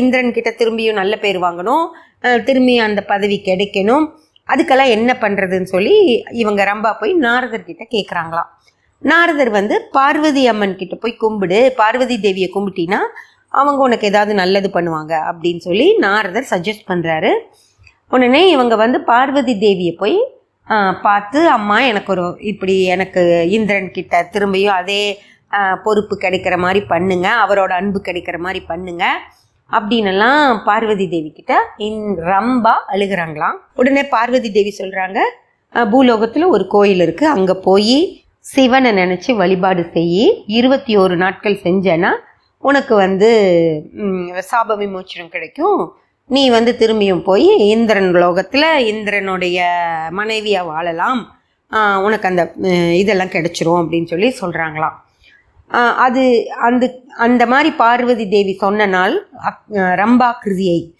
இந்திரன் கிட்ட திரும்பியும் நல்ல பேர் வாங்கணும். திரும்பியும் திரும்பி அந்த பதவி கிடைக்கணும். அதுக்கெல்லாம் என்ன பண்ணுறதுன்னு சொல்லி இவங்க ரம்பா போய் நாரதர் கிட்ட கேட்குறாங்களாம் நாரதர் வந்து பார்வதி அம்மன் கிட்ட போய் கும்பிடு பார்வதி தேவியை கும்பிட்டினா அவங்க உனக்கு ஏதாவது நல்லது பண்ணுவாங்க அப்படின்னு சொல்லி நாரதர் சஜஸ்ட் பண்ணுறாரு உடனே இவங்க வந்து பார்வதி தேவியை போய் பார்த்து அம்மா எனக்கு ஒரு இப்படி எனக்கு இந்திரன் கிட்ட திரும்பியும் அதே பொறுப்பு கிடைக்கிற மாதிரி பண்ணுங்க. அவரோட அன்பு கிடைக்கிற மாதிரி பண்ணுங்கள் அப்படின்னுலாம் பார்வதி தேவி கிட்ட இன் ரம்பா அழுகுறாங்களாம். உடனே பார்வதி தேவி சொல்கிறாங்க பூலோகத்தில் ஒரு கோயில் இருக்குது அங்கே போய் சிவனை நினச்சி வழிபாடு செய் இருபத்தி ஒரு நாட்கள் செஞ்சேன்னா உனக்கு வந்து சாப விமோச்சனம் கிடைக்கும். நீ வந்து திரும்பியும் போய் இந்திரன் லோகத்தில் இந்திரனுடைய மனைவியாக வாழலாம். உனக்கு அந்த இதெல்லாம் கிடைச்சிரும் அப்படின்னு சொல்லி சொல்கிறாங்களாம் அது அந்த அந்த மாதிரி பார்வதி தேவி சொன்ன நாள் அக்- ரம்பா கிருதியை.